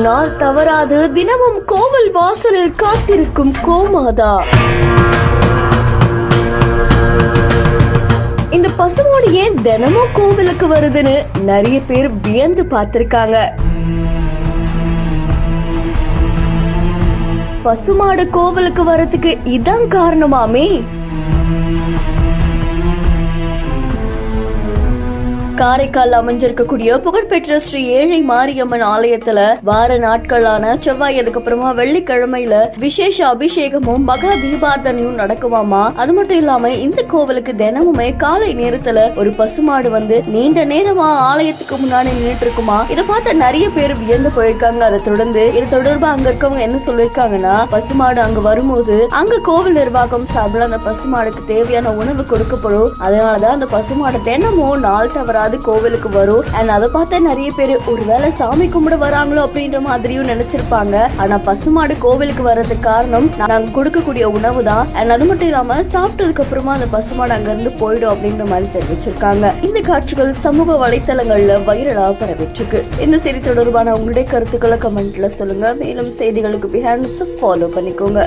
நாள் தவறாது. தினமும் கோவில் வாசலில் காத்திருக்கும் கோமாதா. இந்த பசுமோடு ஏன் தினமும் கோவிலுக்கு வருதுன்னு நிறைய பேர் வியந்து பார்த்திருக்காங்க. பசுமாடு கோவிலுக்கு வரதுக்கு இதான் காரணமாமே. காரைக்கால் அமைஞ்சிருக்கக்கூடிய புகழ்பெற்ற ஸ்ரீ ஏழை மாரியம்மன் ஆலயத்துல வார நாட்களான செவ்வாய் அதுக்கப்புறமா வெள்ளிக்கிழமையில விசேஷ அபிஷேகமும் மகா தீபார்த்தனையும் நடக்குமாமா? அது மட்டும் இல்லாம இந்த கோவிலுக்கு தினமுமே காலை நேரத்துல ஒரு பசுமாடு வந்து நீண்ட நேரமா ஆலயத்துக்கு முன்னாடி நின்றுட்டு இருக்குமா இதை பார்த்த நிறைய பேர் வியந்து போயிருக்காங்க. அதை தொடர்ந்து இது தொடர்பா அங்க இருக்கவங்க என்ன சொல்லிருக்காங்கன்னா பசுமாடு அங்க வரும்போது அங்க கோவில் நிர்வாகம் சார்பில் அந்த பசுமாடுக்கு தேவையான உணவு கொடுக்கப்படும். அதனாலதான் அந்த பசுமாடு தினமும் நாள் தவறாது கோவிலுக்கு வரும். அண்ட் அதை பார்த்த நிறைய பேர் ஒருவேளை சாமி கும்பிட வராங்களோ அப்படின்ற மாதிரியும் நினைச்சிருப்பாங்க. ஆனா பசுமாடு கோவிலுக்கு வர்றதுக்கு காரணம் நாங்க கொடுக்கக்கூடிய உணவு தான். அண்ட் அது மட்டும் இல்லாம சாப்பிட்டதுக்கு அப்புறமா அந்த பசுமாடு அங்க இருந்து போயிடும் அப்படின்ற மாதிரி தெரிவிச்சிருக்காங்க. இந்த காட்சிகள் சமூக வலைத்தளங்கள்ல வைரலா பரவிச்சிருக்கு இந்த செய்தி தொடர்பான உங்களுடைய கருத்துக்களை கமெண்ட்ல சொல்லுங்க. மேலும் செய்திகளுக்கு பிஹேண்ட் ஃபாலோ பண்ணிக்கோங்க.